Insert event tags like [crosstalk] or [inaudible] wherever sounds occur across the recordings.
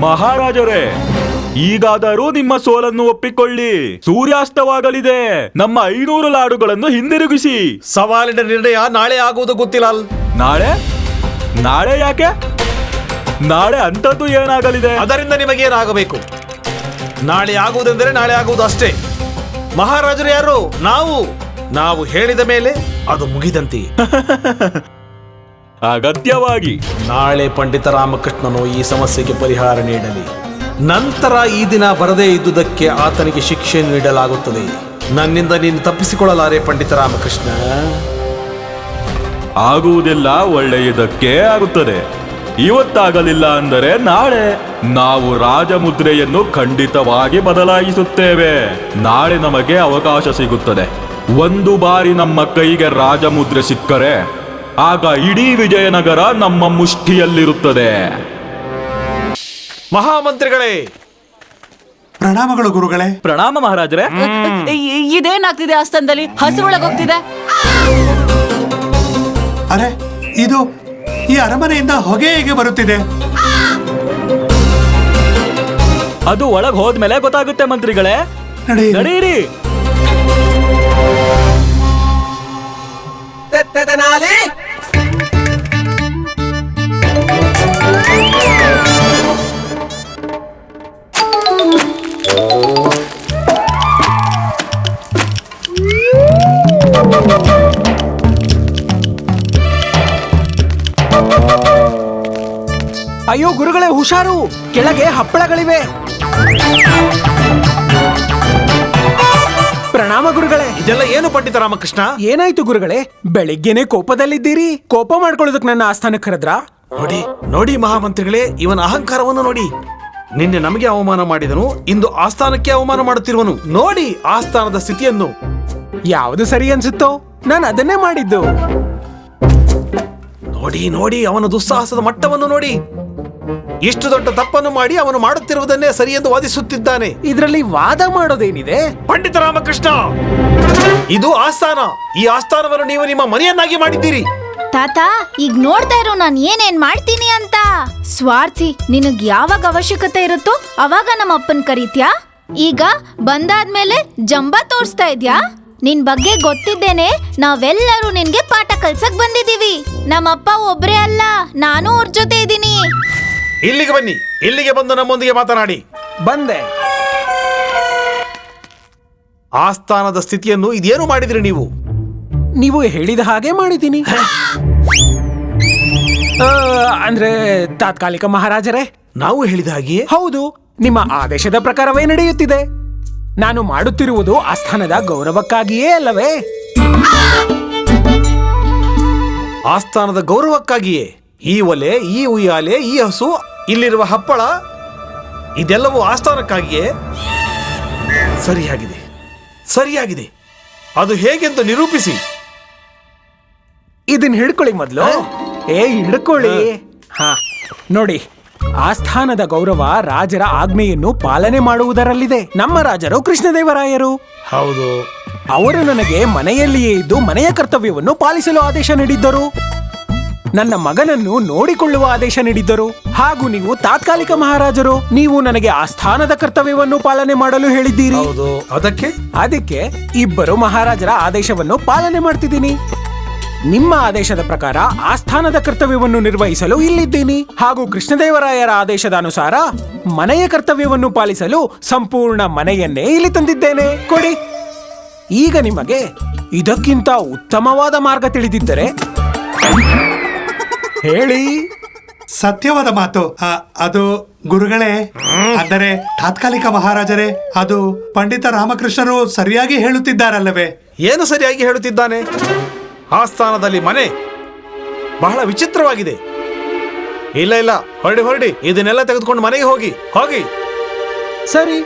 ಮಹಾರಾಜರೇ ಈಗಾದರೂ ನಿಮ್ಮ ಸೋಲನ್ನು ಒಪ್ಪಿಕೊಳ್ಳಿ. ಸೂರ್ಯಾಸ್ತವಾಗಲಿದೆ. ನಮ್ಮ ಐನೂರು ಲಾಡುಗಳನ್ನು ಹಿಂದಿರುಗಿಸಿ. ಸವಾಲಿನ ನಿರ್ಣಯ ನಾಳೆ ಆಗುವುದು ಗೊತ್ತಿಲ್ಲ. ನಾಳೆ? ನಾಳೆ ಯಾಕೆ? ನಾಳೆ ಅಂಥದ್ದು ಏನಾಗಲಿದೆ? ಅದರಿಂದ ನಿಮಗೇನಾಗಬೇಕು ನಾಳೆ ಆಗುವುದೆಂದರೆ ನಾಳೆ ಆಗುವುದು ಅಷ್ಟೇ. ಮಹಾರಾಜರು ಯಾರು? ನಾವು. ನಾವು ಹೇಳಿದ ಮೇಲೆ ಅದು ಮುಗಿದಂತೆ. [laughs] ಅಗತ್ಯವಾಗಿ. ನಾಳೆ ಪಂಡಿತ ರಾಮಕೃಷ್ಣನು ಈ ಸಮಸ್ಯೆಗೆ ಪರಿಹಾರ ನೀಡಲಿ. ನಂತರ ಈ ದಿನ ಬರದೇ ಇದ್ದುದಕ್ಕೆ ಆತನಿಗೆ ಶಿಕ್ಷೆ ನೀಡಲಾಗುತ್ತದೆ. ನನ್ನಿಂದ ನೀನು ತಪ್ಪಿಸಿಕೊಳ್ಳಲಾರೆ ಪಂಡಿತ ರಾಮಕೃಷ್ಣ. ಆಗುವುದೆಲ್ಲ ಒಳ್ಳೆಯದಕ್ಕೆ ಆಗುತ್ತದೆ. ಇವತ್ತಾಗಲಿಲ್ಲ ಅಂದರೆ ನಾಳೆ. ನಾವು ರಾಜಮುದ್ರೆಯನ್ನು ಖಂಡಿತವಾಗಿ ಬದಲಾಯಿಸುತ್ತೇವೆ. ನಾಳೆ ನಮಗೆ ಅವಕಾಶ ಸಿಗುತ್ತದೆ. ಒಂದು ಬಾರಿ ನಮ್ಮ ಕೈಗೆ ರಾಜಮುದ್ರೆ ಸಿಕ್ಕರೆ ಆಗ ಇಡೀ ವಿಜಯನಗರ ನಮ್ಮ ಮುಷ್ಟಿಯಲ್ಲಿರುತ್ತದೆ. ಮಹಾಮಂತ್ರಿಗಳೇ! ಪ್ರಣಾಮಗಳು ಗುರುಗಳೇ. ಪ್ರಣಾಮ ಮಹಾರಾಜರೇ. ಇ- ಇದೇನಾಗ್ತಿದೆ ಆಸ್ಥಾನದಲ್ಲಿ? ಹಸು ಒಳಗೋಗ್ತಿದೆ ಅರೆ ಇದು ಈ ಅರಮನೆಯಿಂದ ಹೊಗೆ ಹೇಗೆ ಬರುತ್ತಿದೆ? ಅದು ಒಳಗ್ ಹೋದ್ಮೇಲೆ ಗೊತ್ತಾಗುತ್ತೆ ಮಂತ್ರಿಗಳೇ. ನಡೆಯಿರಿ ನಡೀರಿ. ಅಯ್ಯೋ ಗುರುಗಳೇ ಹುಷಾರು. ಕೆಳಗೆ ಹಪ್ಪಳಗಳಿವೆ. ಪ್ರಣಾಮ ಗುರುಗಳೇ. ಇದೆಲ್ಲ ಏನು ಪಂಡಿತ ರಾಮಕೃಷ್ಣ? ಏನಾಯ್ತು ಗುರುಗಳೇ? ಬೆಳಿಗ್ಗೆನೆ ಕೋಪದಲ್ಲಿದ್ದೀರಿ. ಕೋಪ ಮಾಡ್ಕೊಳ್ಳೋದಕ್ಕೆ ನನ್ನ ಆಸ್ಥಾನಕ್ಕೆ ಕರೆದ್ರ? ನೋಡಿ ನೋಡಿ ಮಹಾಮಂತ್ರಿಗಳೇ ಇವನ ಅಹಂಕಾರವನ್ನು ನೋಡಿ. ನಿನ್ನೆ ನಮಗೆ ಅವಮಾನ ಮಾಡಿದನು ಇಂದು ಆಸ್ಥಾನಕ್ಕೆ ಅವಮಾನ ಮಾಡುತ್ತಿರುವನು. ನೋಡಿ ಆಸ್ಥಾನದ ಸ್ಥಿತಿಯನ್ನು. ಯಾವುದು ಸರಿ ಅನ್ಸುತ್ತೋ ನಾನು ಅದನ್ನೇ ಮಾಡಿದ್ದು. ನೋಡಿ ನೋಡಿ ಅವನ ದುಸ್ಸಾಹಸದ ಮಟ್ಟವನ್ನು ನೋಡಿ. ಇಷ್ಟು ದೊಡ್ಡ ತಪ್ಪನ್ನು ಮಾಡಿ ಅವನು ಮಾಡುತ್ತಿರುವುದನ್ನೇ ಸರಿ ಎಂದು ವಾದಿಸುತ್ತಿದ್ದಾನೆ. ಇದರಲ್ಲಿ ವಾದ ಮಾಡೋದೇನಿದೆ? ಪಂಡಿತ ರಾಮಕೃಷ್ಣ ಇದು ಆಸ್ಥಾನ. ಈ ಆಸ್ಥಾನವನ್ನು ನೀವು ನಿಮ್ಮ ಮನೆಯನ್ನಾಗಿ ಮಾಡಿದ್ದೀರಿ. ತಾತ ಈಗ ನೋಡ್ತಾ ಇರೋ ನಾನು ಏನೇನ್ ಮಾಡ್ತೀನಿ ಅಂತ. ಸ್ವಾರ್ಥಿ ನಿನಗ್ ಯಾವಾಗ ಅವಶ್ಯಕತೆ ಇರುತ್ತೋ ಅವಾಗ ನಮ್ಮ ಅಪ್ಪನ್ ಕರೀತ್ಯಾ? ಈಗ ಬಂದಾದ್ಮೇಲೆ ಜಂಬ ತೋರಿಸ್ತಾ ಇದ್ಯಾ? ನಿನ್ ಬಗ್ಗೆ ಗೊತ್ತಿದ್ದೇನೆ ನಾವೆಲ್ಲರೂ ನಿನ್ಗೆ ಪಾಠ ಕಲ್ಸಕ್ ಬಂದಿದೀವಿ ನಮ್ಮಪ್ಪ ಒಬ್ರೇ ಅಲ್ಲ ನಾನು ಅವ್ರ ಜೊತೆ ಇದ್ದೀನಿ. ಇಲ್ಲಿಗೆ ಬನ್ನಿ ಇಲ್ಲಿಗೆ ಬಂದು ನಮ್ಮೊಂದಿಗೆ ಮಾತನಾಡಿ. ಬಂದೆ. ಆಸ್ಥಾನದ ಸ್ಥಿತಿಯನ್ನು ಇದೇನು ಮಾಡಿದ್ರಿ ನೀವು? ನೀವು ಹೇಳಿದ ಹಾಗೆ ಮಾಡಿದ್ದೀನಿ. ಆ, ಅಂದ್ರೆ ತಾತ್ಕಾಲಿಕ ಮಹಾರಾಜರೇ? ನಾವು ಹೇಳಿದ ಹಾಗೆಯೇ? ಹೌದು ನಿಮ್ಮ ಆದೇಶದ ಪ್ರಕಾರವೇ ನಡೆಯುತ್ತಿದೆ. ನಾನು ಮಾಡುತ್ತಿರುವುದು ಆಸ್ಥಾನದ ಗೌರವಕ್ಕಾಗಿಯೇ ಅಲ್ಲವೇ? ಆಸ್ಥಾನದ ಗೌರವಕ್ಕಾಗಿಯೇ. ಈ ಒಲೆ ಈ ಉಯ್ಯಾಲೆ ಈ ಹಸು ಇಲ್ಲಿರುವ ಹಪ್ಪಳ ಇದೆಲ್ಲವೂ ಆಸ್ಥಾನಕ್ಕಾಗಿಯೇ ಸರಿಯಾಗಿದೆ. ಸರಿಯಾಗಿದೆ. ಅದು ಹೇಗೆಂದು ನಿರೂಪಿಸಿ. ಇದನ್ನ ಹಿಡ್ಕೊಳ್ಳಿ ಮೊದಲು. ಏ ಹಿಡ್ಕೊಳ್ಳಿ. ಹಾ ನೋಡಿ. ಆಸ್ಥಾನದ ಗೌರವ ರಾಜರ ಆಜ್ಞೆಯನ್ನು ಪಾಲನೆ ಮಾಡುವುದರಲ್ಲಿದೆ. ನಮ್ಮ ರಾಜರು ಕೃಷ್ಣದೇವರಾಯರು. ಹೌದು. ಅವರು ನನಗೆ ಮನೆಯಲ್ಲಿಯೇ ಇದ್ದು ಮನೆಯ ಕರ್ತವ್ಯವನ್ನು ಪಾಲಿಸಲು ಆದೇಶ ನೀಡಿದ್ದರು. ನನ್ನ ಮಗನನ್ನು ನೋಡಿಕೊಳ್ಳುವ ಆದೇಶ ನೀಡಿದ್ದರು. ಹಾಗೂ ನೀವು ತಾತ್ಕಾಲಿಕ ಮಹಾರಾಜರು. ನೀವು ನನಗೆ ಆ ಸ್ಥಾನದ ಕರ್ತವ್ಯವನ್ನು ಪಾಲನೆ ಮಾಡಲು ಹೇಳಿದ್ದೀರಿ. ಹೌದು. ಅದಕ್ಕೆ? ಅದಕ್ಕೆ ಇಬ್ಬರು ಮಹಾರಾಜರ ಆದೇಶವನ್ನು ಪಾಲನೆ ಮಾಡ್ತಿದ್ದೀನಿ. ನಿಮ್ಮ ಆದೇಶದ ಪ್ರಕಾರ ಆಸ್ಥಾನದ ಕರ್ತವ್ಯವನ್ನು ನಿರ್ವಹಿಸಲು ಇಲ್ಲಿದ್ದೀನಿ. ಹಾಗೂ ಕೃಷ್ಣದೇವರಾಯರ ಆದೇಶದ ಅನುಸಾರ ಮನೆಯ ಕರ್ತವ್ಯವನ್ನು ಪಾಲಿಸಲು ಸಂಪೂರ್ಣ ಮನೆಯನ್ನೇ ಇಲ್ಲಿ ತಂದಿದ್ದೇನೆ. ಕೊಡಿ. ಈಗ ನಿಮಗೆ ಇದಕ್ಕಿಂತ ಉತ್ತಮವಾದ ಮಾರ್ಗ ತಿಳಿದಿದ್ದರೆ? ಹೇಳಿ. ಸತ್ಯವಾದ ಮಾತು. ಆ, ಅದು ಗುರುಗಳೇ ಅಂದರೆ ತಾತ್ಕಾಲಿಕ ಮಹಾರಾಜರೇ ಅದು ಪಂಡಿತ ರಾಮಕೃಷ್ಣರು ಸರಿಯಾಗಿ ಹೇಳುತ್ತಿದ್ದಾರಲ್ಲವೇ? ಏನು ಸರಿಯಾಗಿ ಹೇಳುತ್ತಿದ್ದಾನೆ? ಆಸ್ಥಾನದಲ್ಲಿ ಮನೆ ಬಹಳ ವಿಚಿತ್ರವಾಗಿದೆ. ಇಲ್ಲ ಇಲ್ಲ, ಹೊರಡಿ ಹೊರಡಿ, ಇದನ್ನೆಲ್ಲ ತೆಗೆದುಕೊಂಡು ಮನೆಗೆ ಹೋಗಿ ಹೋಗಿ. ಸರಿ,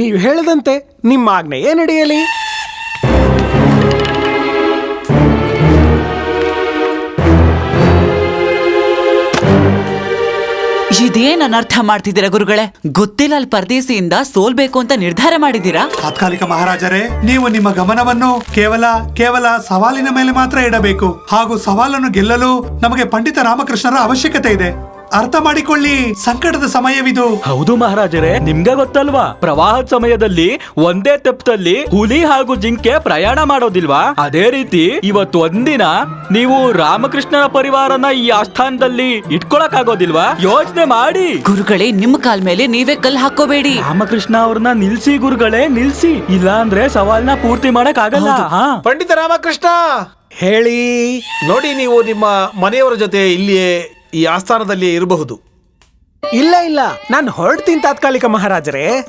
ನೀವು ಹೇಳದಂತೆ ನಿಮ್ಮ ಆಜ್ಞೆಯೇ ನಡೆಯಲಿ ಇದೇನ್ ಅನರ್ಥ ಮಾಡ್ತಿದ್ದೀರಾ ಗುರುಗಳೇ? ಗೊತ್ತಿಲ್ಲ ಅಲ್ಲಿ ಪರದೇಸಿಯಿಂದ ಸೋಲ್ಬೇಕು ಅಂತ ನಿರ್ಧಾರ ಮಾಡಿದ್ದೀರಾ? ತಾತ್ಕಾಲಿಕ ಮಹಾರಾಜರೇ, ನೀವು ನಿಮ್ಮ ಗಮನವನ್ನು ಕೇವಲ ಕೇವಲ ಸವಾಲಿನ ಮೇಲೆ ಮಾತ್ರ ಇಡಬೇಕು. ಹಾಗೂ ಸವಾಲನ್ನು ಗೆಲ್ಲಲು ನಮಗೆ ಪಂಡಿತ ರಾಮಕೃಷ್ಣರ ಅವಶ್ಯಕತೆ ಇದೆ. ಅರ್ಥ ಮಾಡಿಕೊಳ್ಳಿ. ಸಂಕಟದ ಸಮಯವಿದು. ಹೌದು ಮಹಾರಾಜರೇ ನಿಮ್ಗೆ ಗೊತ್ತಲ್ವಾ? ಪ್ರವಾಹದ ಸಮಯದಲ್ಲಿ ಒಂದೇ ತೆಪ್ಪದಲ್ಲಿ ಹುಲಿ ಹಾಗೂ ಜಿಂಕೆ ಪ್ರಯಾಣ ಮಾಡೋದಿಲ್ವಾ? ಅದೇ ರೀತಿ ಇವತ್ತು ಒಂದಿನ ನೀವು ರಾಮಕೃಷ್ಣನ ಪರಿವಾರನ ಈ ಆಸ್ಥಾನದಲ್ಲಿ ಇಟ್ಕೊಳಕ್ ಆಗೋದಿಲ್ವಾ ಯೋಚನೆ ಮಾಡಿ. ಗುರುಗಳೇ ನಿಮ್ಮ ಕಾಲ್ ಮೇಲೆ ನೀವೇ ಕಲ್ ಹಾಕೋಬೇಡಿ ರಾಮಕೃಷ್ಣ ಅವ್ರನ್ನ ನಿಲ್ಸಿ ಗುರುಗಳೇ ನಿಲ್ಸಿ. ಇಲ್ಲ ಅಂದ್ರೆ ಸವಾಲ್ನ ಪೂರ್ತಿ ಮಾಡಕ್ ಆಗಲ್ಲ ಹಾ. ಪಂಡಿತ ರಾಮಕೃಷ್ಣ! ಹೇಳಿ. ನೋಡಿ ನೀವು ನಿಮ್ಮ ಮನೆಯವರ ಜೊತೆ ಇಲ್ಲಿಯೇ ಈ ಆಸ್ಥಾನದಲ್ಲಿ ಇರಬಹುದು. ಇಲ್ಲ ಇಲ್ಲ. ನಾನು ಹೊರಡ್ತೀನಿ ತಾತ್ಕಾಲಿಕ ಮಹಾರಾಜರೇ.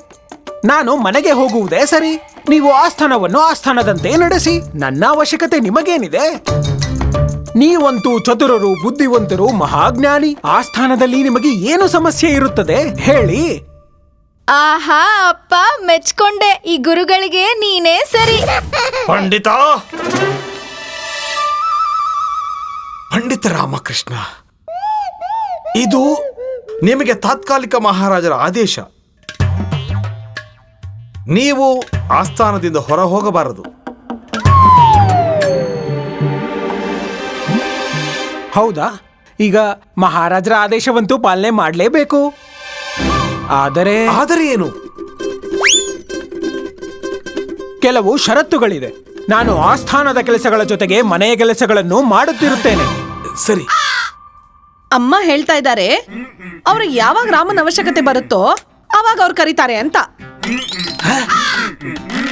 ನಾನು ಮನೆಗೆ ಹೋಗುವುದೇ ಸರಿ. ನೀವು ಆಸ್ಥಾನವನ್ನು ಆಸ್ಥಾನದಂತೆ ನಡೆಸಿ. ನನ್ನ ಅವಶ್ಯಕತೆ ನಿಮಗೇನಿದೆ? ನೀವಂತೂ ಚತುರರು ಬುದ್ಧಿವಂತರು ಮಹಾಜ್ಞಾನಿ. ಆಸ್ಥಾನದಲ್ಲಿ ನಿಮಗೆ ಏನು ಸಮಸ್ಯೆ ಇರುತ್ತದೆ? ಹೇಳಿ. ಆಹಾ ಅಪ್ಪ ಮೆಚ್ಕೊಂಡೆ. ಈ ಗುರುಗಳಿಗೆ ನೀನೇ ಸರಿ. ಪಂಡಿತ! ಪಂಡಿತ ರಾಮಕೃಷ್ಣ ಇದು ನಿಮಗೆ ತಾತ್ಕಾಲಿಕ ಮಹಾರಾಜರ ಆದೇಶ. ನೀವು ಆಸ್ಥಾನದಿಂದ ಹೊರ ಹೋಗಬಾರದು ಹೌದಾ? ಈಗ ಮಹಾರಾಜರ ಆದೇಶವಂತೂ ಪಾಲನೆ ಮಾಡಲೇಬೇಕು. ಆದರೆ ಆದರೆ ಏನು? ಕೆಲವು ಷರತ್ತುಗಳಿದೆ. ನಾನು ಆಸ್ಥಾನದ ಕೆಲಸಗಳ ಜೊತೆಗೆ ಮನೆಯ ಕೆಲಸಗಳನ್ನು ಮಾಡುತ್ತಿರುತ್ತೇನೆ. ಸರಿ. ಅಮ್ಮ ಹೇಳ್ತಾ ಇದ್ದಾರೆ ಅವ್ರಿಗೆ ಯಾವಾಗ ರಾಮನ ಅವಶ್ಯಕತೆ ಬರುತ್ತೋ ಅವಾಗ ಅವ್ರು ಕರೀತಾರೆ ಅಂತ.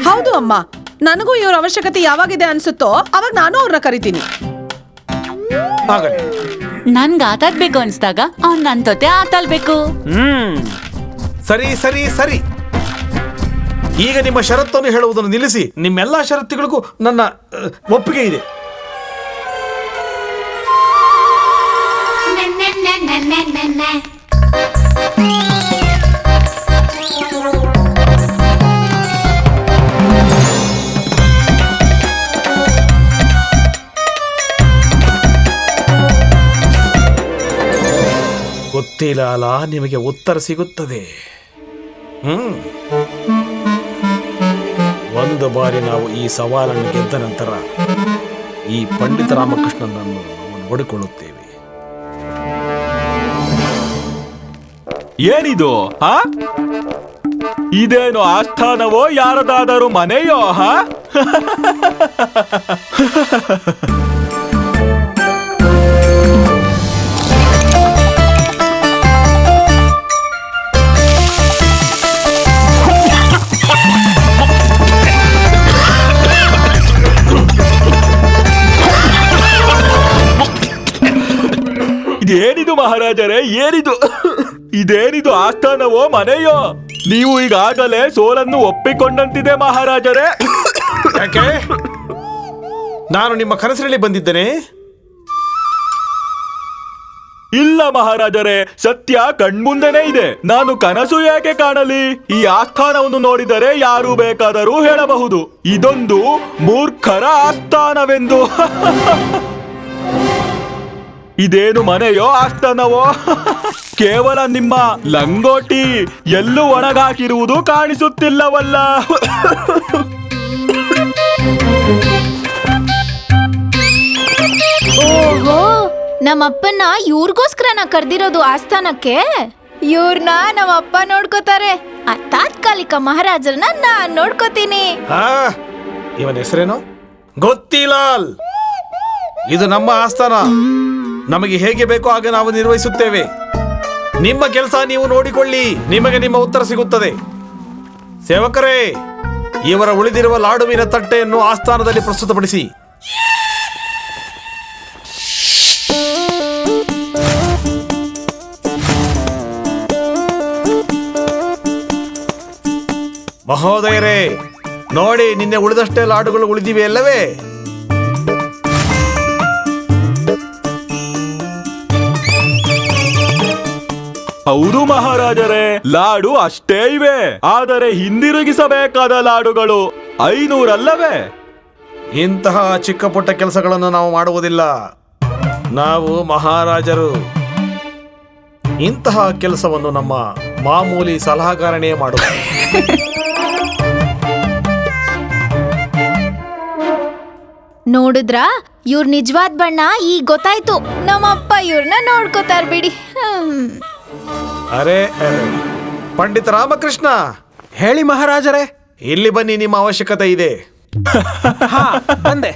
ಹೌದು ಅಮ್ಮ ನನಗೂ ಇವ್ರ ಅವಶ್ಯಕತೆ ಯಾವಾಗಿದೆ ಅನ್ಸುತ್ತೋ ಅವಾಗ ನಾನು ಅವ್ರನ್ನ ಕರಿತೀನಿ. ಆಗಲಿ. ನನ್ಗೆ ಆತಾಡ್ಬೇಕು ಅನ್ಸ್ದಾಗ ಅವ್ನ್ ನನ್ ಜೊತೆ ಆತಾಡ್ಬೇಕು ಹ್ಮ್. ಸರಿ ಸರಿ ಸರಿ. ಈಗ ನಿಮ್ಮ ಷರತ್ತನ್ನು ಹೇಳುವುದನ್ನು ನಿಲ್ಲಿಸಿ ನಿಮ್ಮೆಲ್ಲಾ ಷರತ್ತುಗಳಿಗೂ ನನ್ನ ಅಹ್, ಒಪ್ಪಿಗೆ ಇದೆ. ಗೊತ್ತಿಲ್ಲ ನಿಮಗೆ ಉತ್ತರ ಸಿಗುತ್ತದೆ. ಹ್ಮ್. ಒಂದು ಬಾರಿ ನಾವು ಈ ಸವಾಲನ್ನು ಗೆದ್ದ ನಂತರ ಈ ಪಂಡಿತ ರಾಮಕೃಷ್ಣನನ್ನು ನಾವು ನೋಡಿಕೊಳ್ಳುತ್ತೇವೆ. ಏನಿದು ಹಾ? ಇದೇನು ಆಸ್ಥಾನವೋ ಯಾರದಾದರೂ ಮನೆಯೋ ಹಾ? ಇದೇನಿದು ಮಹಾರಾಜರೇ ಏನಿದು? ಇದೇನಿದು ಆಸ್ಥಾನವೋ ಮನೆಯೋ? ನೀವು ಈಗಾಗಲೇ ಸೋಲನ್ನು ಒಪ್ಪಿಕೊಂಡಂತಿದೆ ಮಹಾರಾಜರೇ. ಯಾಕೆ? ನಾನು ನಿಮ್ಮ ಕನಸಿನಲ್ಲಿ ಬಂದಿದ್ದೇನೆ. ಇಲ್ಲ ಮಹಾರಾಜರೇ ಸತ್ಯ ಕಣ್ಮುಂದೆನೇ ಇದೆ. ನಾನು ಕನಸು ಯಾಕೆ ಕಾಣಲಿ? ಈ ಆಸ್ಥಾನವನ್ನು ನೋಡಿದರೆ ಯಾರು ಬೇಕಾದರೂ ಹೇಳಬಹುದು. ಇದೊಂದು ಮೂರ್ಖರ ಆಸ್ಥಾನವೆಂದು. [laughs] ಇದೇನು ಮನೆಯೋ ಆಸ್ಥಾನವೋ [laughs] ಕೇವಲ ನಿಮ್ಮ ಲಂಗೋಟಿ ಎಲ್ಲೂ ಒಣಗಾಕಿರುವುದು ಕಾಣಿಸುತ್ತಿಲ್ಲವಲ್ಲ. ಓಹೋ ನಮ್ಮಪ್ಪನ ನಾ ಕರ್ದಿರೋದು ಆಸ್ಥಾನಕ್ಕೆ? ಇವ್ರನ್ನ ನಮ್ಮಪ್ಪ ನೋಡ್ಕೋತಾರೆ. ಆ ತಾತ್ಕಾಲಿಕ ಮಹಾರಾಜರನ್ನ ನಾ ನೋಡ್ಕೋತೀನಿ. ಆ ಇವನ ಹೆಸರೇನು? ಗೊತ್ತಿಲಾಲ್. ಇದು ನಮ್ಮ ಆಸ್ಥಾನ. ನಮಗೆ ಹೇಗೆ ಬೇಕೋ ಹಾಗೆ ನಾವು ನಿರ್ವಹಿಸುತ್ತೇವೆ. ನಿಮ್ಮ ಕೆಲಸ ನೀವು ನೋಡಿಕೊಳ್ಳಿ, ನಿಮಗೆ ನಿಮ್ಮ ಉತ್ತರ ಸಿಗುತ್ತದೆ. ಸೇವಕರೇ, ಇವರ ಉಳಿದಿರುವ ಲಾಡುವಿನ ತಟ್ಟೆಯನ್ನು ಆಸ್ಥಾನದಲ್ಲಿ ಪ್ರಸ್ತುತಪಡಿಸಿ. ಮಹೋದಯರೇ, ನೋಡಿ ನಿನ್ನೆ ಉಳಿದಷ್ಟೇ ಲಾಡುಗಳು ಉಳಿದಿವೆ ಅಲ್ಲವೇ? ಹೌದು ಮಹಾರಾಜರೇ ಲಾಡು ಅಷ್ಟೇ ಇವೆ. ಆದರೆ ಹಿಂದಿರುಗಿಸಬೇಕಾದ ಲಾಡುಗಳು ಐನೂರಲ್ಲವೇ? ಇಂತಹ ಚಿಕ್ಕ ಪುಟ್ಟ ಕೆಲಸಗಳನ್ನು ನಾವು ಮಾಡುವುದಿಲ್ಲ. ನಾವು ಮಹಾರಾಜರು. ಇಂತಹ ಕೆಲಸವನ್ನು ನಮ್ಮ ಮಾಮೂಲಿ ಸಲಹಾಗಾರನೇ ಮಾಡುವ. ನೋಡಿದ್ರಾ ಇವ್ರ ನಿಜವಾದ ಬಣ್ಣ ಈಗ ಗೊತ್ತಾಯ್ತು. ನಮ್ಮಪ್ಪ ಇವ್ರನ್ನ ನೋಡ್ಕೋತಾರ ಬಿಡಿ. ಹ್ಮ್. ಅರೆ. ಪಂಡಿತ ರಾಮಕೃಷ್ಣ! ಹೇಳಿ ಮಹಾರಾಜರೇ. ಇಲ್ಲಿ ಬನ್ನಿ ನಿಮ್ಮ ಅವಶ್ಯಕತೆ ಇದೆ. ಹಾ ಬಂದೆ.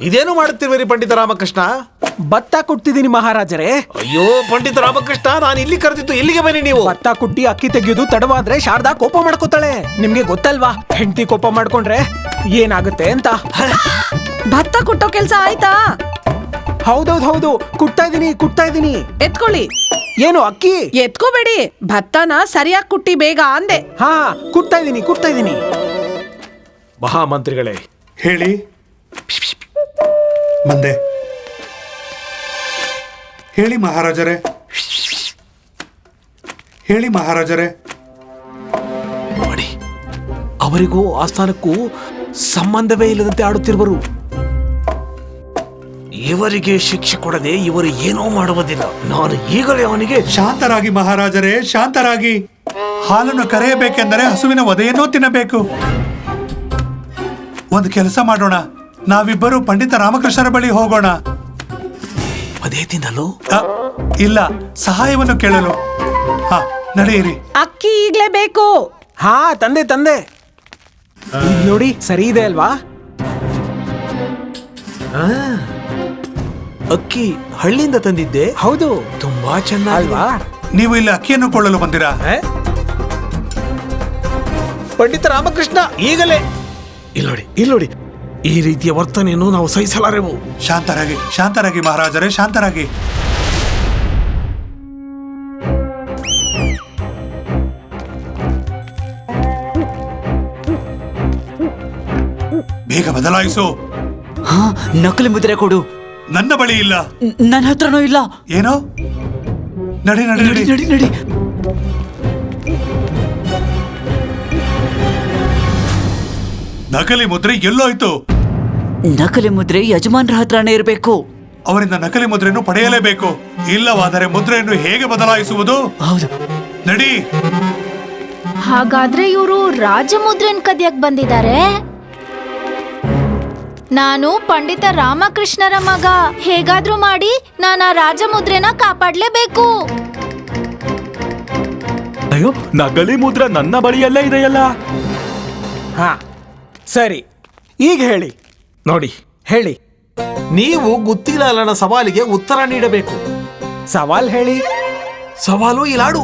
ಇದೇನು ಮಾಡುತ್ತಿರುವಿರಿ ಪಂಡಿತ ರಾಮಕೃಷ್ಣ? ಭತ್ತ ಕೊಡ್ತಿದ್ದೀನಿ ಮಹಾರಾಜರೇ. ಅಯ್ಯೋ ಪಂಡಿತ ರಾಮಕೃಷ್ಣ ನಾನು ಇಲ್ಲಿ ಕರೆದಿತ್ತು ಇಲ್ಲಿಗೆ ಬನ್ನಿ ನೀವು? ಭತ್ತ ಕುಟ್ಟಿ ಅಕ್ಕಿ ತೆಗೆಯೋದು ತಡವಾದ್ರೆ ಶಾರದಾ ಕೋಪ ಮಾಡ್ಕೋತಾಳೆ. ನಿಮ್ಗೆ ಗೊತ್ತಲ್ವಾ ಹೆಂಡತಿ ಕೋಪ ಮಾಡ್ಕೊಂಡ್ರೆ ಏನಾಗುತ್ತೆ ಅಂತ? ಭತ್ತ ಕುಟ್ಟೋ ಕೆಲ್ಸ ಆಯ್ತಾ? ಹೌದೌದು ಹೌದು ಕುಟ್ತಾ ಇದೀನಿ ಕುಟ್ತಾ ಇದೀನಿ. ಎತ್ಕೊಳ್ಳಿ. ಏನು ಅಕ್ಕಿ? ಎತ್ಕೋಬೇಡಿ ಭತ್ತನ ಸರಿಯಾಗಿ ಕುಟ್ಟಿ ಬೇಗ ಅಂದೆ. ಹಾ ಕುಟ್ತಾ ಇದೀನಿ ಕುಟ್ತಾ ಇದೀನಿ. ಮಹಾಮಂತ್ರಿಗಳೇ ಹೇಳಿ. ಬಂದೆ. ಹೇಳಿ ಮಹಾರಾಜರೇ. ಹೇಳಿ ಮಹಾರಾಜರೇ. ಮಾಡಿ ಅವರಿಗೂ ಆಸ್ಥಾನಕ್ಕೂ ಸಂಬಂಧವೇ ಇಲ್ಲದಂತೆ ಆಡುತ್ತಿರುವರು. ಇವರಿಗೆ ಶಿಕ್ಷೆ ಕೊಡದೆ ಇವರು ಏನೂ ಮಾಡುವುದಿಲ್ಲ. ನಾನು ಈಗಲೇ ಅವನಿಗೆ ಶಾಂತರಾಗಿ ಮಹಾರಾಜರೇ ಶಾಂತರಾಗಿ. ಹಾಲನ್ನು ಕರೆಯಬೇಕೆಂದರೆ ಹಸುವಿನ ಒದೆಯನ್ನೂ ತಿನ್ನಬೇಕು. ಒಂದು ಕೆಲಸ ಮಾಡೋಣ. ನಾವಿಬ್ಬರು ಪಂಡಿತ ರಾಮಕೃಷ್ಣರ ಬಳಿ ಹೋಗೋಣ. ಅದೇ ತಿನ್ನಲು? ಇಲ್ಲ ಸಹಾಯವನ್ನು ಕೇಳಲು. ಹಾ ನಡೆಯಿರಿ. ಅಕ್ಕಿ ಈಗ್ಲೇ ಬೇಕು. ಹಾ ತಂದೆ ತಂದೆ. ಇದ್ ನೋಡಿ ಸರಿ ಇದೆ ಅಲ್ವಾ? ಅಕ್ಕಿ ಹಳ್ಳಿಯಿಂದ ತಂದಿದ್ದೆ. ಹೌದು. ತುಂಬಾ ಚೆನ್ನಾಗಿ ಅಲ್ವಾ? ನೀವು ಇಲ್ಲಿ ಅಕ್ಕಿಯನ್ನು ಕೊಳ್ಳಲು ಬಂದಿರಾ? ಪಂಡಿತ ರಾಮಕೃಷ್ಣ ಈಗಲೇ. ಇಲ್ಲೋಡಿ ನೋಡಿ ಇಲ್ ನೋಡಿ ಈ ರೀತಿಯ ವರ್ತನೆಯನ್ನು ನಾವು ಸಹಿಸಲಾರೆವು. ಶಾಂತರಾಗಿ ಶಾಂತರಾಗಿ ಮಹಾರಾಜರೇ ಶಾಂತರಾಗಿ. ಬೇಗ ಬದಲಾಯಿಸು. ಹಾ ನಕಲಿ ಮುದ್ರೆ ಕೊಡು. ನನ್ನ ಬಳಿ ಇಲ್ಲ. ನನ್ನ ಹತ್ರನೂ ಇಲ್ಲ. ಏನೋ? ನಡಿ ನಡಿ ನಡಿ ನಡಿ. ನಡಿ ನಡಿ. ನಕಲಿ ಮುದ್ರೆ ಎಲ್ಲೋಯ್ತು. ನಕಲಿ ಮುದ್ರೆ ಯಜಮಾನ್ರ ಹತ್ರನೇ ಇರಬೇಕು. ಅವರಿಂದ ನಕಲಿ ಮುದ್ರೆಯನ್ನು ಪಡೆಯಲೇಬೇಕು. ಇಲ್ಲವಾದರೆ ಮುದ್ರೆಯನ್ನು ಹೇಗೆ ಬದಲಾಯಿಸುವುದು? ಹೌದು. ನಡಿ. ಹಾಗಾದ್ರೆ ಇವರು ರಾಜಮುದ್ರೆನ್ ಕದಿಯಕ್ ಬಂದಿದ್ದಾರೆ? ನಾನು ಪಂಡಿತ ರಾಮಕೃಷ್ಣರ ಮಗ. ಹೇಗಾದ್ರೂ ಮಾಡಿ ನಾನು ಆ ರಾಜಮುದ್ರೆನ ಕಾಪಾಡ್ಲೇಬೇಕು. ಅಯ್ಯೋ ನಕಲಿ ಮುದ್ರೆ ನನ್ನ ಬಳಿಯಲ್ಲೇ ಇದೆಯಲ್ಲ? ಹಾ ಸರಿ. ಈಗ ಹೇಳಿ. ನೋಡಿ, ಹೇಳಿ. ನೀವು ಗುತ್ತಿಲಾಲನ ಸವಾಲಿಗೆ ಉತ್ತರ ನೀಡಬೇಕು. ಸವಾಲ್ ಹೇಳಿ. ಸವಾಲು ಇಲಾಡು!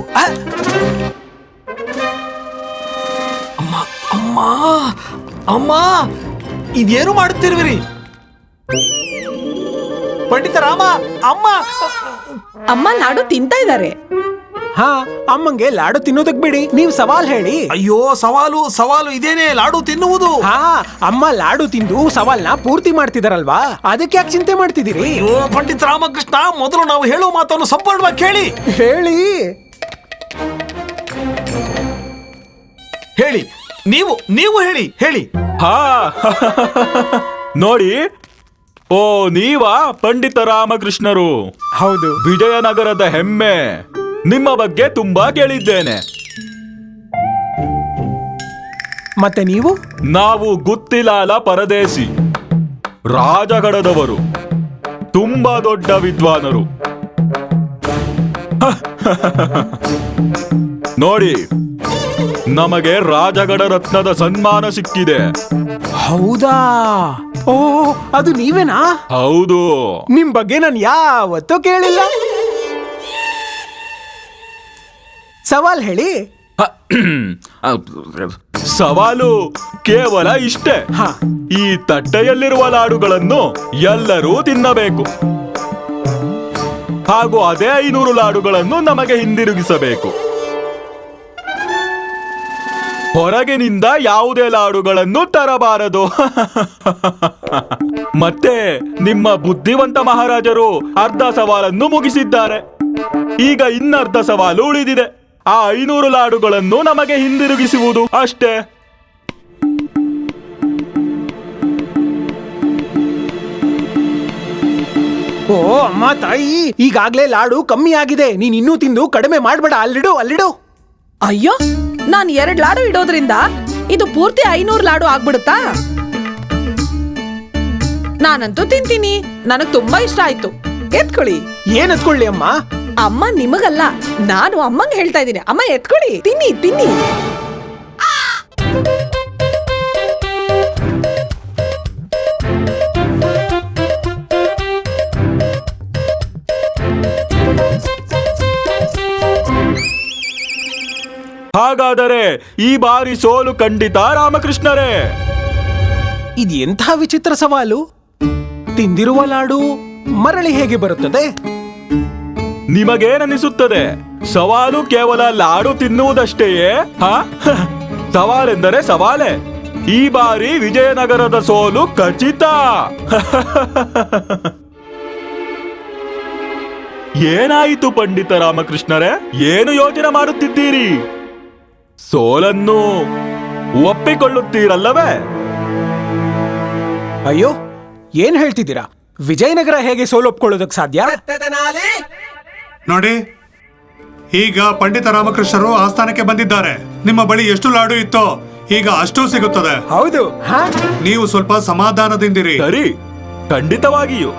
ಅಮ್ಮ ಅಮ್ಮ ಅಮ್ಮ, ಇದೇನು ಮಾಡುತ್ತಿರುವಿರಿ? ಪಂಡಿತ ರಾಮ, ಅಮ್ಮ! ಅಮ್ಮ, ನಾಡು ತಿಂತಾ ಇದ್ದಾರೆ. ಹಾ ಅಮ್ಮಂಗೆ ಲಾಡು ತಿನ್ನೋದಕ್ ಬಿಡಿ. ನೀವು ಸವಾಲ್ ಹೇಳಿ. ಅಯ್ಯೋ ಸವಾಲು ಸವಾಲು ಇದೇನೆ ಲಾಡು ತಿನ್ನುವುದು. ಹಾ ಅಮ್ಮ ಲಾಡು ತಿಂದು ಸವಾಲ್ನ ಪೂರ್ತಿ ಮಾಡ್ತಿದಾರಲ್ವಾ? ಅದಕ್ಕೆ ಯಾಕೆ ಚಿಂತೆ ಮಾಡ್ತಿದ್ದೀರಿ? ಅಯ್ಯೋ ಪಂಡಿತ ರಾಮಕೃಷ್ಣ ಮೊದಲು ನಾವು ಹೇಳುವ ಮಾತನ್ನು ಸಂಪೂರ್ಣವಾಗಿ ಕೇಳಿ. ಹೇಳಿ. ಹೇಳಿ ನೀವು ನೀವು ಹೇಳಿ ಹೇಳಿ. ಹಾ ನೋಡಿ. ಓ ನೀವಾ ಪಂಡಿತ ರಾಮಕೃಷ್ಣರು? ಹೌದು. ವಿಜಯನಗರದ ಹೆಮ್ಮೆ. ನಿಮ್ಮ ಬಗ್ಗೆ ತುಂಬಾ ಕೇಳಿದ್ದೇನೆ. ಮತ್ತೆ ನೀವು? ನಾವು ಗುತ್ತಿಲಾಲ ಪರದೇಸಿ ರಾಜಗಡದವರು ತುಂಬಾ ದೊಡ್ಡ ವಿದ್ವಾನರು. ನೋಡಿ ನಮಗೆ ರಾಜಗಡ ರತ್ನದ ಸನ್ಮಾನ ಸಿಕ್ಕಿದೆ. ಹೌದಾ? ಓ ಅದು ನೀವೇನಾ? ಹೌದು. ನಿಮ್ ಬಗ್ಗೆ ನಾನು ಯಾವತ್ತೂ ಕೇಳಿಲ್ಲ. ಸವಾಲ್ ಹೇಳಿ. ಸವಾಲು ಕೇವಲ ಇಷ್ಟೇ. ಹಾ. ಈ ತಟ್ಟೆಯಲ್ಲಿರುವ ಲಾಡುಗಳನ್ನು ಎಲ್ಲರೂ ತಿನ್ನಬೇಕು. ಹಾಗೂ ಅದೇ ಐನೂರು ಲಾಡುಗಳನ್ನು ನಮಗೆ ಹಿಂದಿರುಗಿಸಬೇಕು. ಹೊರಗಿನಿಂದ ಯಾವುದೇ ಲಾಡುಗಳನ್ನು ತರಬಾರದು. [laughs] ಮತ್ತೆ ನಿಮ್ಮ ಬುದ್ಧಿವಂತ ಮಹಾರಾಜರು ಅರ್ಧ ಸವಾಲನ್ನು ಮುಗಿಸಿದ್ದಾರೆ. ಈಗ ಇನ್ನರ್ಧ ಸವಾಲು ಉಳಿದಿದೆ. ಆ ಐನೂರು ಲಾಡುಗಳನ್ನು ನಮಗೆ ಹಿಂದಿರುಗಿಸುವುದು ಅಷ್ಟೇ. ಓ ಅಮ್ಮ ತಾಯಿ ಈಗಾಗ್ಲೇ ಲಾಡು ಕಮ್ಮಿ ಆಗಿದೆ ನೀನ್ ಇನ್ನೂ ತಿಂದು ಕಡಿಮೆ ಮಾಡ್ಬೇಡ. ಅಲ್ಲಿಡು ಅಲ್ಲಿಡು. ಅಯ್ಯೋ ನಾನ್ ಎರಡ್ ಲಾಡು ಇಡೋದ್ರಿಂದ ಇದು ಪೂರ್ತಿ ಐನೂರು ಲಾಡು ಆಗ್ಬಿಡುತ್ತಾ? ನಾನಂತೂ ತಿಂತೀನಿ. ನನಗ್ ತುಂಬಾ ಇಷ್ಟ ಆಯ್ತು. ಎತ್ಕೊಳ್ಳಿ. ಏನ್ ಎತ್ಕೊಳ್ಳಿ ಅಮ್ಮ? ಅಮ್ಮ ನಿಮಗಲ್ಲ ನಾನು ಅಮ್ಮಂಗೆ ಹೇಳ್ತಾ ಇದ್ದೀನಿ. ಅಮ್ಮ ಎತ್ಕೊಳ್ಳಿ. ತಿನ್ನಿ ತಿನ್ನಿ. ಹಾಗಾದರೆ ಈ ಬಾರಿ ಸೋಲು ಖಂಡಿತ ರಾಮಕೃಷ್ಣರೇ. ಇದು ಎಂಥ ವಿಚಿತ್ರ ಸವಾಲು? ತಿಂದಿರುವ ಲಾಡು ಮರಳಿ ಹೇಗೆ ಬರುತ್ತದೆ? ನಿಮಗೇನನಿಸುತ್ತದೆ ಸವಾಲು ಕೇವಲ ಲಾಡು ತಿನ್ನುವುದಷ್ಟೆಯೇ? ಹಾ? [laughs] ಸವಾಲೆಂದರೆ ಸವಾಲೆ. ಈ ಬಾರಿ ವಿಜಯನಗರದ ಸೋಲು ಖಚಿತ. [laughs] ಏನಾಯಿತು ಪಂಡಿತ ರಾಮಕೃಷ್ಣರೇ? ಏನು ಯೋಚನೆ ಮಾಡುತ್ತಿದ್ದೀರಿ? ಸೋಲನ್ನು ಒಪ್ಪಿಕೊಳ್ಳುತ್ತೀರಲ್ಲವೇ? ಅಯ್ಯೋ ಏನ್ ಹೇಳ್ತಿದ್ದೀರಾ? ವಿಜಯನಗರ ಹೇಗೆ ಸೋಲೊಪ್ಕೊಳ್ಳೋದಕ್ಕೆ ಸಾಧ್ಯ? ನೋಡಿ ಈಗ ಪಂಡಿತ ರಾಮಕೃಷ್ಣರು ಆಸ್ಥಾನಕ್ಕೆ ಬಂದಿದ್ದಾರೆ. ನಿಮ್ಮ ಬಳಿ ಎಷ್ಟು ಲಾಡು ಇತ್ತೋ ಈಗ ಅಷ್ಟು ಸಿಗುತ್ತದೆ. ಹೌದು. ಹಾ? ನೀವು ಸ್ವಲ್ಪ ಸಮಾಧಾನದಿಂದಿರಿ. ಸರಿ ಖಂಡಿತವಾಗಿಯೂ.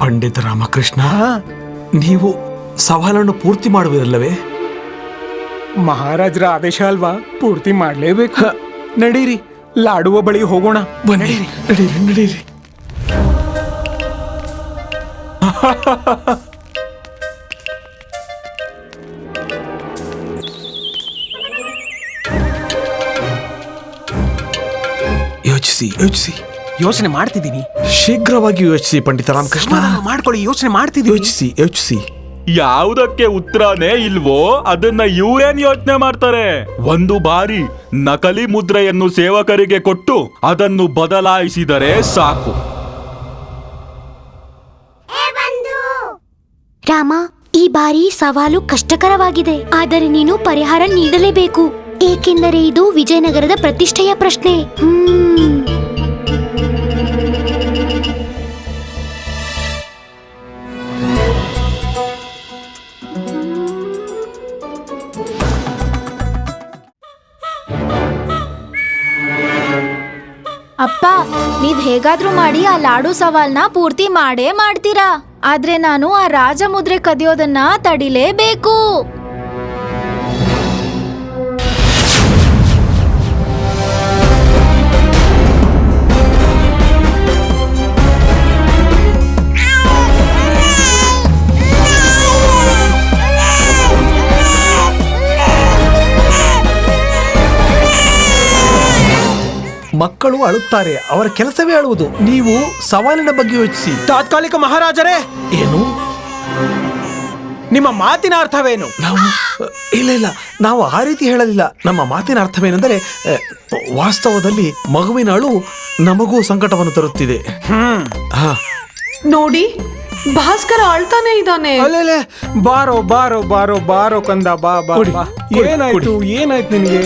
ಪಂಡಿತ ರಾಮಕೃಷ್ಣ ನೀವು ಸವಾಲನ್ನು ಪೂರ್ತಿ ಮಾಡುವುದಲ್ಲವೇ ಮಹಾರಾಜರ ಆದೇಶ ಅಲ್ವಾ? ಪೂರ್ತಿ ಮಾಡಲೇಬೇಕು. ನಡೀರಿ ಲಾಡುವ ಬಳಿ ಹೋಗೋಣ. ಬನ್ನಿ. ನಡೀರಿ ನಡೀರಿ. [laughs] ಯೋಚಿಸಿ ಯೋಚಿಸಿ. ಯೋಚನೆ ಮಾಡ್ತಿದ್ದೀನಿ. ಶೀಘ್ರವಾಗಿ ಯೋಚಿಸಿ ಪಂಡಿತ ರಾಮಕೃಷ್ಣ. ಸಮಾಧಾನ ಮಾಡ್ಕೊಳ್ಳಿ ಯೋಚನೆ ಮಾಡ್ತಿದ್ದೀನಿ. ಯೋಚಿಸಿ ಯೋಚಿಸಿ. ಯಾವುದಕ್ಕೆ ಉತ್ತರನೇ ಇಲ್ವೋ ಅದನ್ನ ಇವ್ರೇನ್ ಯೋಚನೆ ಮಾಡ್ತಾರೆ? ಒಂದು ಬಾರಿ ನಕಲಿ ಮುದ್ರೆಯನ್ನು ಸೇವಕರಿಗೆ ಕೊಟ್ಟು ಅದನ್ನು ಬದಲಾಯಿಸಿದರೆ ಸಾಕು. ರಾಮ, ಈ ಬಾರಿ ಸವಾಲು ಕಷ್ಟಕರವಾಗಿದೆ. ಆದರೆ ನೀನು ಪರಿಹಾರ ನೀಡಲೇಬೇಕು. ಏಕೆಂದರೆ ಇದು ವಿಜಯನಗರದ ಪ್ರತಿಷ್ಠೆಯ ಪ್ರಶ್ನೆ. ಅಪ್ಪ, ನೀವ್ ಹೇಗಾದ್ರೂ ಮಾಡಿ ಆ ಲಾಡು ಸವಾಲ್ನ ಪೂರ್ತಿ ಮಾಡೇ ಮಾಡ್ತೀರಾ? ಆದ್ರೆ ನಾನು ಆ ರಾಜ ಮುದ್ರೆ ಕದಿಯೋದನ್ನ ತಡಿಲೇಬೇಕು. ಅಳುತ್ತಾರೆ. ಅವರ ಕೆಲಸವೇ ಅಳುವುದು. ನೀವು ಸವಾಲಿನ ಬಗ್ಗೆ ಯೋಚಿಸಿ. ತಾತ್ಕಾಲಿಕ ಮಹಾರಾಜರೇ! ಏನು? ನಿಮ್ಮ ಮಾತಿನ ಅರ್ಥವೇನು? ನಾವು ಇಲ್ಲ ಇಲ್ಲ. ನಾವು ಆ ರೀತಿ ಹೇಳಲಿಲ್ಲ. ನಮ್ಮ ಮಾತಿನ ಅರ್ಥವೇನೆಂದರೆ ವಾಸ್ತವದಲ್ಲಿ ಮಗುವಿನ ಅಳು ನಮಗೂ ಸಂಕಟವನ್ನು ತರುತ್ತಿದೆ. ಹ್ಮ್. ಹಾ. ನೋಡಿ ಭಾಸ್ಕರ ಅಳ್ತಾನೆ ಇದ್ದಾನೆ. ಅಲ್ಲೇ ಬಾರೋ ಬಾರೋ ಬಾರೋ ಬಾರೋ ಕಂದ ಬಾ ಬಾ ಕೊಡಿ, ಬಾ. ಕೊಡಿ, ಏನಾಯ್ತು ಏನಾಯ್ತು ನಿನಗೆ?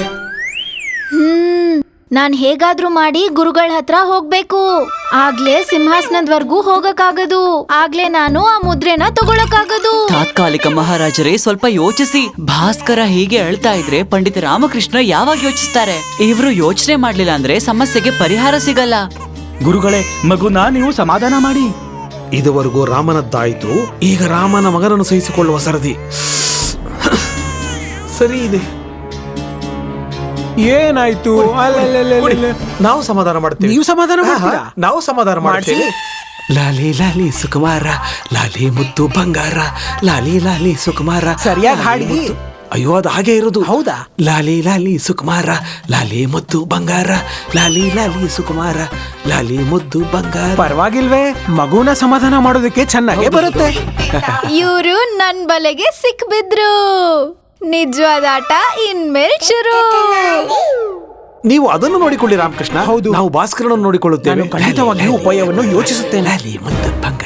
ಹ್ಮ್. ನಾನ್ ಹೇಗಾದ್ರೂ ಮಾಡಿ ಗುರುಗಳ ಹತ್ರ ಹೋಗ್ಬೇಕು. ಆಗ್ಲೇ ಸಿಂಹಾಸನದವರೆಗೂ ಹೋಗಕ್ಕಾಗದು. ಆಗ್ಲೇ ನಾನು ಆ ಮುದ್ರೆನ ತಗೊಳಕ್ಕಾಗದು. ತಾತ್ಕಾಲಿಕ ಮಹಾರಾಜರೇ ಸ್ವಲ್ಪ ಯೋಚಿಸಿ. ಭಾಸ್ಕರ ಹೀಗೆ ಅಳ್ತಾ ಇದ್ರೆ ಪಂಡಿತ ರಾಮಕೃಷ್ಣ ಯಾವಾಗ ಯೋಚಿಸ್ತಾರೆ? ಇವ್ರು ಯೋಚನೆ ಮಾಡ್ಲಿಲ್ಲ ಅಂದ್ರೆ ಸಮಸ್ಯೆಗೆ ಪರಿಹಾರ ಸಿಗಲ್ಲ. ಗುರುಗಳೇ ಮಗುನ ನೀವು ಸಮಾಧಾನ ಮಾಡಿ. ಇದುವರೆಗೂ ರಾಮನದ್ದಾಯಿತು. ಈಗ ರಾಮನ ಮಗನನ್ನು ಸಹಿಸಿಕೊಳ್ಳುವ ಸರದಿ. ಸರಿ ಇದೆ. ಏನಾಯ್ತು. ನಾವು ಸಮಾಧಾನ ಮಾಡ್ತೀವಿ ನೀವು ಸಮಾಧಾನ ಮಾಡ್ತೀರಾ? ನಾವು ಸಮಾಧಾನ ಮಾಡ್ತೀವಿ. ಲಾಲಿ ಲಾಲಿ ಸುಕುಮಾರ ಲಾಲಿ ಮುದ್ದು ಬಂಗಾರ ಲಾಲಿ ಲಾಲಿ ಸುಕುಮಾರ ಸರಿಯಾಗಿ ಹಾಡಿ. ಅಯ್ಯೋ ಅದು ಹಾಗೆ ಇರೋದು ಹೌದಾ? ಲಾಲಿ ಲಾಲಿ ಸುಕುಮಾರ ಲಾಲಿ ಮುದ್ದು ಬಂಗಾರ ಲಾಲಿ ಲಾಲಿ ಸುಕುಮಾರ ಲಾಲಿ ಮುದ್ದು ಬಂಗಾರ ಪರವಾಗಿಲ್ವೇ ಮಗುನ ಸಮಾಧಾನ ಮಾಡೋದಕ್ಕೆ ಚೆನ್ನಾಗೇ ಬರುತ್ತೆ ಇವರು ನನ್ ಬಲೆಗೆ ಸಿಕ್ಬಿದ್ರು ನಿಜವಾದ ಆಟ ಇನ್ಮೇಲ್ ಶುರು. ನೀವು ಅದನ್ನು ನೋಡಿಕೊಳ್ಳಿ ರಾಮಕೃಷ್ಣ. ಹೌದು. ನಾವು ಭಾಸ್ಕರನ್ನು ನೋಡಿಕೊಳ್ಳುತ್ತೇವೆ. ಖಂಡಿತವಾಗಿಯೂ ಉಪಾಯವನ್ನು ಯೋಚಿಸುತ್ತೇನೆ. ಅಲ್ಲಿ ಮುದ್ದು ಬಂಗಾರ